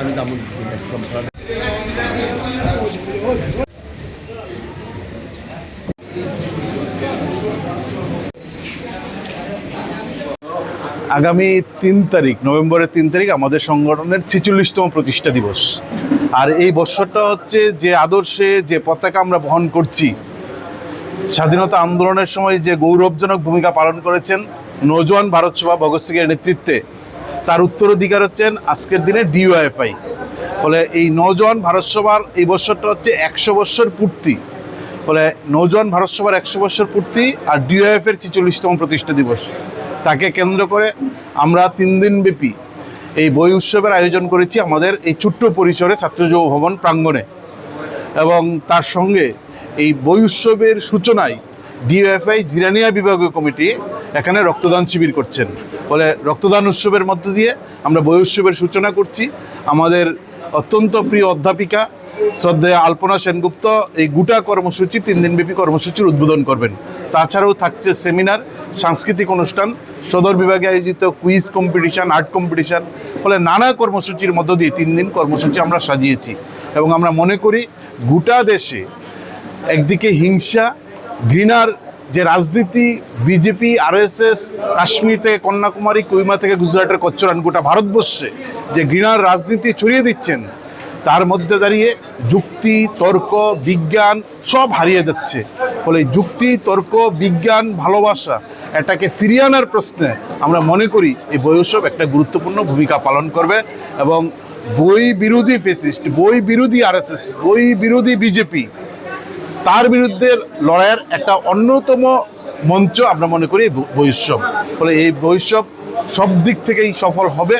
আমি আগামী তিন তারিখ, নভেম্বরের তিন তারিখ আমাদের সংগঠনের ছেচল্লিশতম প্রতিষ্ঠা দিবস। আর এই বৎসরটা হচ্ছে যে আদর্শে যে পতাকা আমরা বহন করছি, স্বাধীনতা আন্দোলনের সময় যে গৌরবজনক ভূমিকা পালন করেছেন নজওয়ান ভারত সভা ভগৎ সিংয়ের নেতৃত্বে তার উত্তরাধিকার হচ্ছেন আজকের দিনে ডিওএফআই ফলে এই নজন ভারত সভার এই বছরটা হচ্ছে একশো বৎসর পূর্তি। ফলে নজওয়ান ভারত সভার একশো বৎসর পূর্তি আর ডিওএফ এর ছেচল্লিশতম প্রতিষ্ঠা দিবস। তাকে কেন্দ্র করে আমরা তিন দিন ব্যাপী এই বই উৎসবের আয়োজন করেছি আমাদের এই ছোট্ট পরিসরে ছাত্র যুব ভবন প্রাঙ্গণে। এবং তার সঙ্গে এই বই উৎসবের সূচনায় ডিএফআই জিরানিয়া বিভাগীয় কমিটি এখানে রক্তদান শিবির করছেন। ফলে রক্তদান উৎসবের মধ্য দিয়ে আমরা বই উৎসবের সূচনা করছি। আমাদের অত্যন্ত প্রিয় অধ্যাপিকা শ্রদ্ধেয় আলপনা সেনগুপ্ত এই গোটা কর্মসূচি, তিন দিনব্যাপী কর্মসূচির উদ্বোধন করবেন। তাছাড়াও থাকছে সেমিনার, সাংস্কৃতিক অনুষ্ঠান, সদর বিভাগে আয়োজিত কুইজ কম্পিটিশন, আর্ট কম্পিটিশন। ফলে নানা কর্মসূচির মধ্য দিয়ে তিন দিন কর্মসূচি আমরা সাজিয়েছি। এবং আমরা মনে করি গোটা দেশে একদিকে হিংসা, ঘৃণার যে রাজনীতি বিজেপি আরএসএস কাশ্মীর থেকে কন্যাকুমারী, কুইমা থেকে গুজরাটের কচ্চরান গোটা ভারতবর্ষে যে ঘৃণার রাজনীতি ছড়িয়ে দিচ্ছেন, তার মধ্যে দাঁড়িয়ে যুক্তি, তর্ক, বিজ্ঞান সব হারিয়ে যাচ্ছে। ফলে যুক্তি, তর্ক, বিজ্ঞান, ভালোবাসা এটাকে ফিরিয়ে আনার প্রশ্নে আমরা মনে করি এই বই একটা গুরুত্বপূর্ণ ভূমিকা পালন করবে এবং বই বিরোধী ফেসিস্ট বই বিরোধী আরএসএস বই বিরোধী বিজেপি তার বিরুদ্ধে লড়াইয়ের একটা অন্যতম মঞ্চ আমরা মনে করি বহিষ্যব ফলে এই বহিষ্যব সব দিক থেকেই সফল হবে।